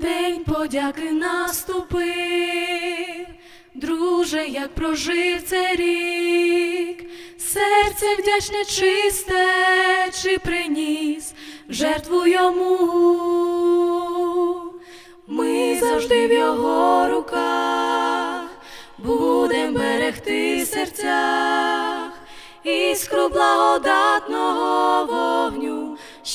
День подяки наступив, друже, як прожив цей рік, серце вдячне чисте, чи приніс жертву йому. Ми завжди в його руках будем берегти серцях іскру благодатного вогню,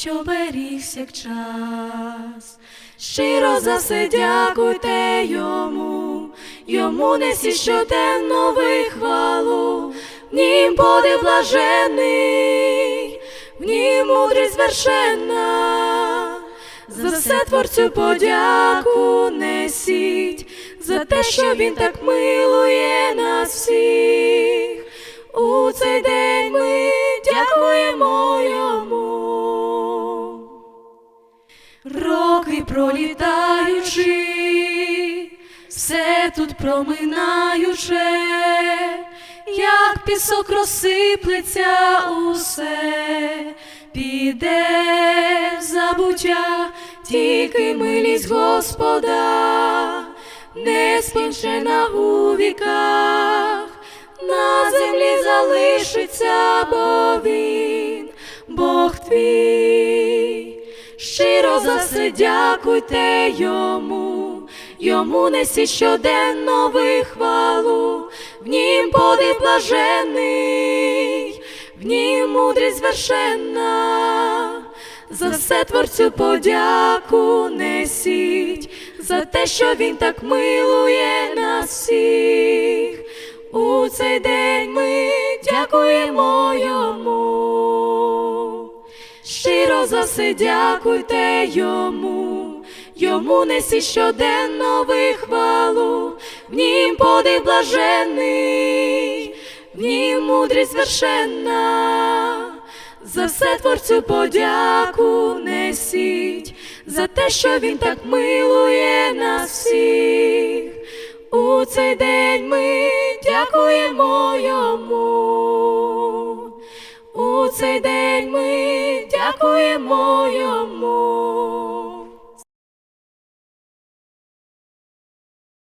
що берігся як час. Щиро за все дякуйте йому, йому несі щоденно вихвалу, в нім подив блажений, в нім мудрість звершенна. За все творцю подяку несіть, за те, що він так милує пролітаючи, все тут проминаюче, як пісок розсиплеться усе, піде в забуття, тільки милість Господа, не скінчена у віках, на землі залишиться, бо він, Бог твій. За все дякуйте йому, йому несі щоденно вихвалу, в нім подив блажений, в нім мудрість звершенна. За все творцю подяку несіть, за те, що він так милує нас всіх. У цей день ми дякуємо йому. За все дякуйте йому, йому несі щоденно вихвалу, в нім подив блажений, в нім мудрість звершенна. За все творцю подяку несіть, за те, що він так милує нас всіх. У цей день ми дякуємо йому. У цей день ми дякуємо йому.